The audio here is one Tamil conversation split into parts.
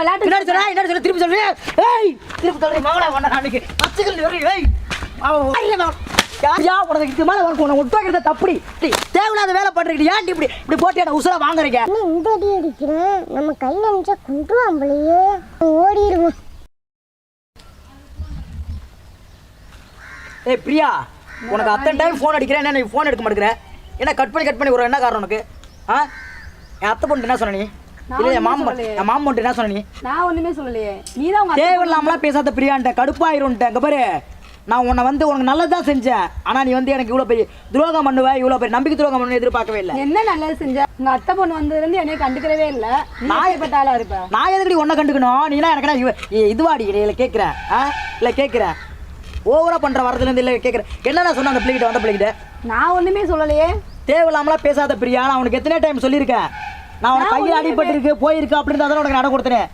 விளையாட்டு சொல்றா? என்ன சொல்ல திருப்பி சொல்றேன் ஏய் திருப்பி சொல்றேன். மகளா வந்தா அன்னைக்கு பச்சைகள் ஏய். யாரியா உனக்கு இது மேல உனக்கு உன்னை ஒட்டுவாக்கிறத தப்படி. தேவையில்லாத வேலை பண்றீங்க ஏன் இப்படி இப்படி போட்டு என்ன உசுரா வாங்குறீங்க? என்ன இந்த அடி அடிக்கிறேன் நம்ம கை நினைச்சா கொண்டுருவான் போலயே. ஓடிடுவோம் ஏய் பிரியா உனக்கு அத்தனை டைம் ஃபோன் அடிக்கிறேன். என்ன நீ ஃபோன் எடுக்க மாட்டேங்கிற? என்ன கட் பண்ணி கட் பண்ணி ஒரு என்ன காரணம் உனக்கு? ஆ? என் அத்தை பொண்ணு என்ன சொன்ன நீ? இல்லை மாமன் மாமன் என்ன சொன்ன நீ? நான் ஒண்ணுமே சொல்லலையே. நீ தான் உங்க தேவையில்லாமலாம் பேசாத பிரியான்ட்ட கடுப்பாயிருன்ட்ட. இங்க பாரு நான் உன்னை வந்து உனக்கு நல்லது தான் செஞ்சேன். ஆனா நீ வந்து எனக்கு இவ்வளோ பெரிய துரோகம் பண்ணுவ இவ்வளோ பெரிய நம்பிக்கை துரோகம் பண்ணு எதிர்பார்க்கவே இல்லை. என்ன நல்லது செஞ்ச? உங்க அத்தை பொண்ணு வந்ததுல இருந்து என்னைய கண்டுக்கிறவே இல்ல. நான் ஆளா இருப்ப நான் எதுக்கடி உன்னை கண்டுக்கணும்? நீனா எனக்கு என்ன இதுவாடி இல்லை கேட்குறேன் ஆ? இல்லை கேட்குறேன் ஓவரா பண்ற வரதுலேருந்து இல்லை கேட்குறேன் என்னென்ன சொன்ன அந்த பிள்ளைகிட்ட வந்த பிள்ளைகிட்ட? நான் ஒண்ணுமே சொல்லலையே. தேவையில்லாமலாம் பேசாத பிரியா நான் உனக்கு எத்தனை டைம் சொல்லியிருக்கேன்? நான் உனக்கு கையில் அடிபட்டிருக்கு போயிருக்கு அப்படின்னு தான் உனக்கு நட கொடுத்தேன்.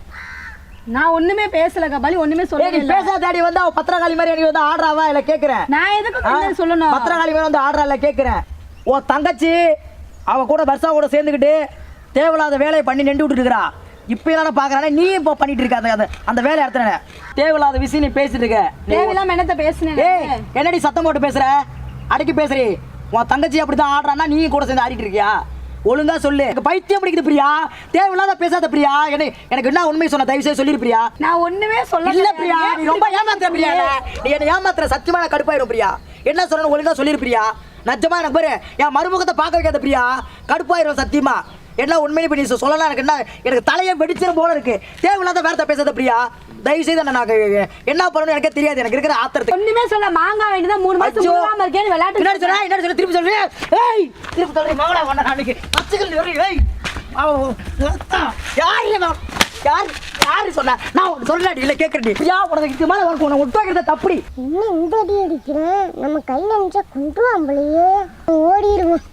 நான் ஒண்ணுமே பேசல கபாலி ஒண்ணுமே ஏய், சொல்லவே நீ பேசாத தாடி வந்து அவ பத்திரகாளி மாதிரி நீ வந்து ஆடுறாவா? இல்லை கேட்குறேன். நான் எதுக்கு சொல்லணும்? பத்திரகாளி மேல வந்து ஆடுறா இல்ல கேட்குறேன். உன் தங்கச்சி அவ கூட வர்ஷா கூட சேர்ந்துக்கிட்டு தேவையில்லாத வேலையை பண்ணி நின்று விட்டுருக்கா இப்போ என்ன பார்க்கறானே நீ இப்போ பண்ணிட்டு இருக்க அந்த அந்த- வேலை இடத்துல தேவையில்லாத விஷயம் நீ பேசிட்டு இருக்க. தேவையில்லாம என்னத்த பேசுனேன் ஏய் என்னடி சத்தம் போட்டு பேசுற? அடக்கி பேசுறி. உன் தங்கச்சி அப்படிதான் ஆடுறான்னா நீ கூட சேர்ந்து ஆடிட்டு இருக்கியா? ஒழுங்கா சொல்லு. எனக்கு பைத்தியம் பிடிக்குது பிரியா. தேவையில்லாத பேசாத பிரியா. எனக்கு எனக்கு என்ன உண்மை சொன்ன தயவு செய்து சொல்லிரு பிரியா. நான் ஒண்ணுமே சொல்ல இல்ல பிரியா நீ ரொம்ப ஏமாத்துற பிரியா. நீ என்ன ஏமாத்துற சத்தியமா நான் கடுப்பாயிடும் பிரியா. என்ன சொல்லணும் ஒழுங்கா சொல்லிரு பிரியா. நஜமா எனக்கு பாரு என் மருமுகத்தை பார்க்க வைக்காத பிரியா. கடுப்பாயிரும் சத்தியமா. என்ன உண்மையில இப்ப நீ சொல்லலாம் எனக்கு என்ன எனக்கு தலையை வெடிச்சிரும் போல இருக்கு. தேவையில்லாத வேறத்தை பேசாத பிரியா. தயவு செய்து என்ன நான் என்ன பண்ணணும் எனக்கே தெரியாது. எனக்கு இருக்கிற ஆத்திரத்துக்கு ஒண்ணுமே சொல்ல மாங்காய் வேண்டியதான் மூணு மாசம். முழுகாம இருக்கேன்னு விளையாட்டு பின்னாடி சொல்றேன் என்ன சொல்ல திருப்பி சொல்றேன் ஏய் திருப்பி சொல்றேன் மகளா வந்தா அன்னைக்கு பச்சைகள் வரும் ஏய். யார்? யார் யாரு சொன்ன? நான் உனக்கு சொல்றேன் இல்ல கேட்கறேன் பிரியா உனக்கு மேல உனக்கு உன்னை ஒட்டுவாக்கிறத தப்படி. என்ன இந்த அடி அடிக்கிறேன் நம்ம கை நினைச்சா கொண்டுருவான் போலயே. ஓடிடுவோம்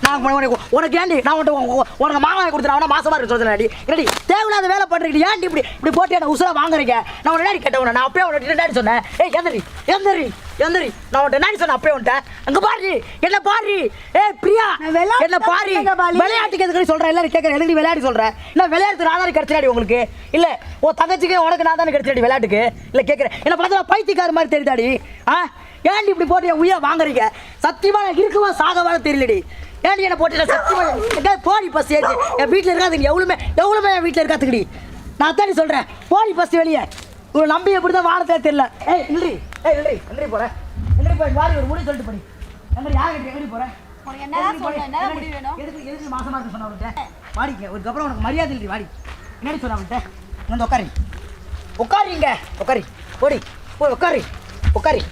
நான் உன- உனக்கு ஏண்டி? நான் உனக்கு கொடுத்துறேன். அவனா மாசமா இருக்கு சொல்றேன் ரெடி தேவையில்லாத வேலை பண்றீங்க ஏன்டி இப்படி இப்படி போட்டு என்ன உசுரா வாங்குறீங்க? நான் நேடி கேட்டவன நான் அப்பயே உன்னை சொன்னேன்? ஏய் எந்தரி எந்தரி எந்தரி. நான் உன்ட்ட நேடி சொன்னேன் அப்பயே உன்ட்ட? அங்க பாரு என்ன பாரு? ஏய் பிரியா நான் என்ன பாரு. விளையாட்டுக்கு எதுக்கு சொல்றேன் எல்லாரும் கேட்கறேன். எதுக்கு நீ விளையாட்டு சொல்ற? என்ன விளையாட்டு நான் தானே கிடைச்சாடி உங்களுக்கு? இல்ல உன் தங்கச்சிக்கு உனக்கு நான் தானே கிடைச்சாடி விளையாட்டுக்கு? இல்ல கேட்கறேன். என்ன பார்த்தா பைத்தியக்கார மாதிரி தெரியுதாடி? ஆ? ஏன்டி இப்படி போட்டு என் உயிரை வாங்குறீங்க? சத்தியமா நான் இருக்குமா சாகவான தெரியலடி. ஏன்டி என்ன போட்டு நான் சத்தியமா எங்கேயாவது போடி பஸ் ஏறி. என் வீட்டில் இருக்காதுங்க. எவ்வளவுமே எவ்வளவுமே என் வீட்டில் இருக்காதுக்கடி நான் தாண்டி சொல்றேன். போடி பஸ் வெளியே. உங்களை நம்பி எப்படி தான் வாழத்தே தெரியல. ஏய் இல்லடி ஏய் இல்லடி எங்கடி போறேன். எங்கடி போய் வாடி ஒரு முடி சொல்லிட்டு படி. எங்கடி யார் முடிவு எதுக்கு எதுக்கு மாசமா இருக்கு சொன்ன அவன்கிட்ட? வாடிக்க. அதுக்கப்புறம் உனக்கு மரியாதை இல்லை வாடி. என்னடி சொன்ன அவன்கிட்ட? வந்து உட்காரி உட்காரிங்க உட்காரி போடி. போய் உட்காரி உட்காரி